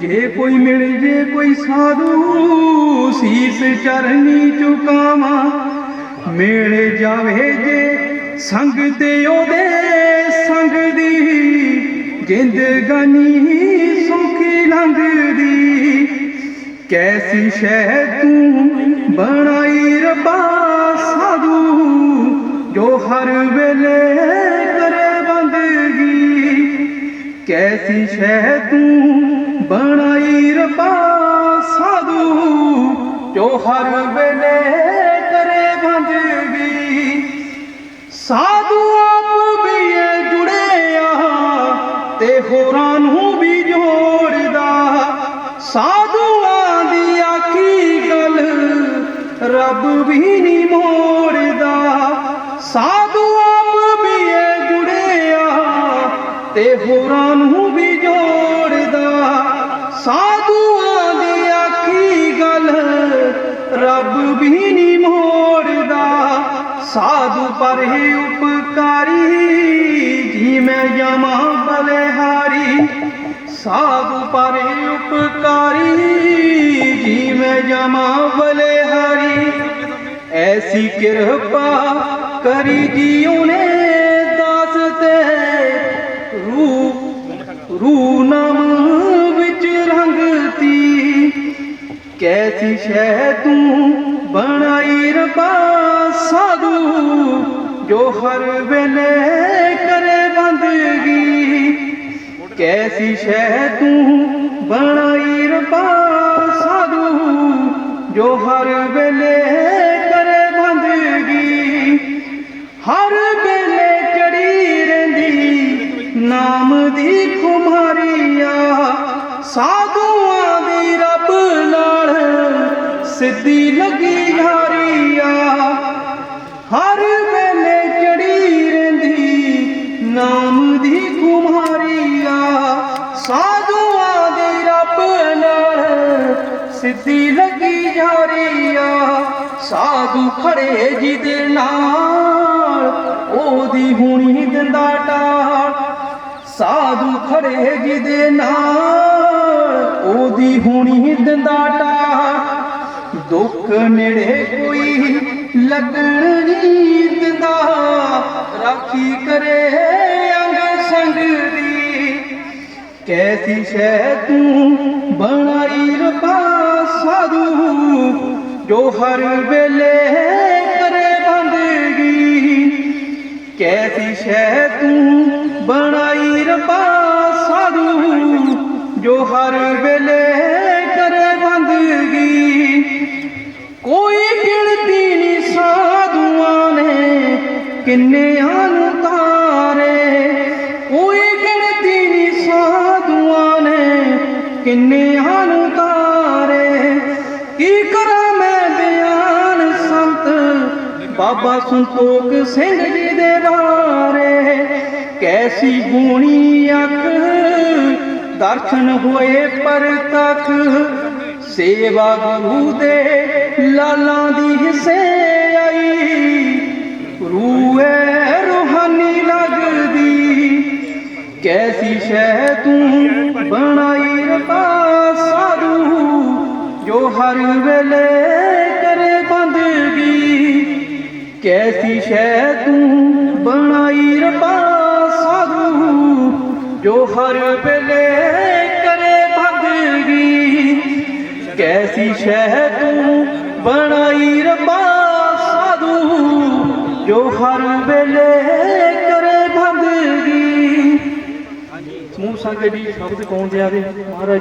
ਜੇ ਕੋਈ ਮਿਲੇ, ਜੇ ਕੋਈ ਸਾਧੂ, ਸੀਸ ਚਰਨੀ ਝੁਕਾਵਾਂ ਮਿਲ ਜਾਵੇ ਜੇ ਸੰਗ ਤੇ ਉਹਦੇ ਸੰਗ ਦੀ, ਜ਼ਿੰਦਗਾਨੀ ਸੁਖੀ ਲੰਘਦੀ। ਕੈਸੀ ਸ਼ਹਿ ਤੂੰ ਬਣਾਈ ਰੱਬਾ ਸਾਧੂ, ਜੋ ਹਰ ਵੇਲੇ ਕਰੇ ਬੰਦਗੀ। ਕੈਸੀ ਸ਼ਹਿ ਤੂੰ ਬਣਾਈ ਰੱਬਾ ਸਾਧੂ, ਜੋ ਹਰ ਵੇਲੇ ਕਰੇ ਬੰਦਗੀ ਸਾਧੂ ਆਪ ਵੀ ਇਹ ਜੁੜਿਆ ਤੇ ਹੋਰਾਂ ਨੂੰ ਵੀ ਜੋੜਦਾ। ਸਾਧੂਆਂ ਦੀ ਆਖੀ ਗੱਲ ਰੱਬ ਵੀ ਨਹੀਂ ਮੋੜਦਾ। ਸਾਧੂ ਆਪ ਵੀ ਇਹ ਜੁੜਿਆ ਤੇ ਹੋਰਾਂ ਨੂੰ ਵੀ ਸਾਧੂ ਪਰ ਹੀ ਉਪਕਾਰੀ, ਜੀ ਮੈਂ ਜਾਵਾਂ ਬਲਿਹਾਰੀ। ਸਾਧੂ ਪਰ ਹੀ ਉਪਕਾਰੀ, ਜੀ ਮੈਂ ਜਾਵਾਂ ਬਲਿਹਾਰੀ। ਐਸੀ ਕਿਰਪਾ ਕਰੀ ਜੀ ਉਹਨੇ ਦਾਸ ਤੇ ਰੂ ਰੂ ਨਾਮ ਵਿੱਚ ਰੰਗਤੀ। ਕੈਸੀ ਸ਼ੈ ਤੂੰ ਬਣਾਈ ਰਬਾ ਸਾਧੂ, ਜੋ ਹਰ ਵੇਲੇ ਕਰੇ ਬੰਦਗੀ। ਕੈਸੀ ਸ਼ੈ ਤੂੰ ਬਣਾਈ ਰੱਬਾ ਸਾਧੂ, ਜੋ ਹਰ ਵੇਲੇ ਕਰੇ ਬੰਦਗੀ। ਹਰ ਵੇਲੇ ਚੜੀ ਰਹਿੰਦੀ ਨਾਮ ਦੀ ਖੁਮਾਰੀਆ, ਸਾਧੂਆਂ ਦੀ ਰੱਬ ਨਾਲ ਸਿੱਧੀ ਲੱਗੀ ਨਾਮ ਦੀ ਖੁਮਾਰੀਆ ਸਾਧੂਆਂ ਦੀ ਰੱਬ ਨਾਲ ਸਿੱਧੀ ਲੱਗੀ ਯਾਰੀਆ। ਸਾਧੂ ਖੜੇ ਜਿਹਦੇ ਨਾਲ, ਉਹਦੀ ਹੁਣੀ ਦਿੰਦਾ ਟਾਲ। ਸਾਧੂ ਖੜੇ ਜਿਹਦੇ ਨਾਲ, ਉਹਦੀ ਹੁਣੀ ਦਿੰਦਾ ਟਾਲ। ਦੁੱਖ ਨੇੜੇ ਕੋਈ ਲੱਗਣ ਨਹੀਂ ਦਿੰਦਾ, ਰਾਖੀ ਕਰੇ ਕੈਸੀ ਸ਼ੈ ਤੂੰ ਬਣਾਈ ਰੱਬਾ ਸਾਧੂ? ਜੋ ਹਰ ਵੇਲੇ ਕਰੇ ਬੰਦਗੀ। ਕੈਸੀ ਸ਼ੈ ਤੂੰ ਬਣਾਈ ਰੱਬਾ ਸਾਧੂ? ਜੋ ਹਰ ਵੇਲੇ ਕਰੇ ਬੰਦਗੀ। ਕੋਈ ਗਿਣਤੀ ਨਹੀਂ ਸਾਧੂਆਂ ਨੇ ਕਿੰਨੇ ਆ ਕਿੰਨਿਆਂ ਨੂੰ ਤਾਰੇ, ਕੀ ਕਰਾਂ ਮੈਂ ਬਿਆਨ ਸੰਤ? ਬਾਬਾ ਸੰਤੋਖ ਸਿੰਘ ਜੀ ਦੇ ਬਾਰੇ ਕੈਸੀ ਗੂਣੀ ਅੱਖ? ਦਰਸ਼ਨ ਹੋਏ ਪਰਤਖ ਸੇਵਾ ਗੁਰੂ ਦੇ ਲਾਲਾਂ ਦੀ ਹਿੱਸੇ ਕੈਸੀ ਸ਼ੈ ਤੂੰ ਬਣਾਈ ਰੱਬਾ ਸਾਧੂ, ਜੋ ਹਰ ਵੇਲੇ ਕਰੇ ਬੰਦਗੀ। ਕੈਸੀ ਸ਼ੈ ਤੂੰ ਬਣਾਈ ਰਬਾ ਸਾਧੂ, ਜੋ ਹਰ ਵੇਲੇ ਕਰੇ ਬੰਦਗੀ। ਕੈਸੀ ਸ਼ੈ ਤੂੰ ਬਣਾਈ ਰਬਾ ਸਾਧੂ, ਜੋ ਹਰ ਵੇਲੇ ਬੰਦਗੀ ਸਮੂਹ ਸ਼ਬਦ ਕੌਣ ਦੇ ਮਹਾਰਾਜ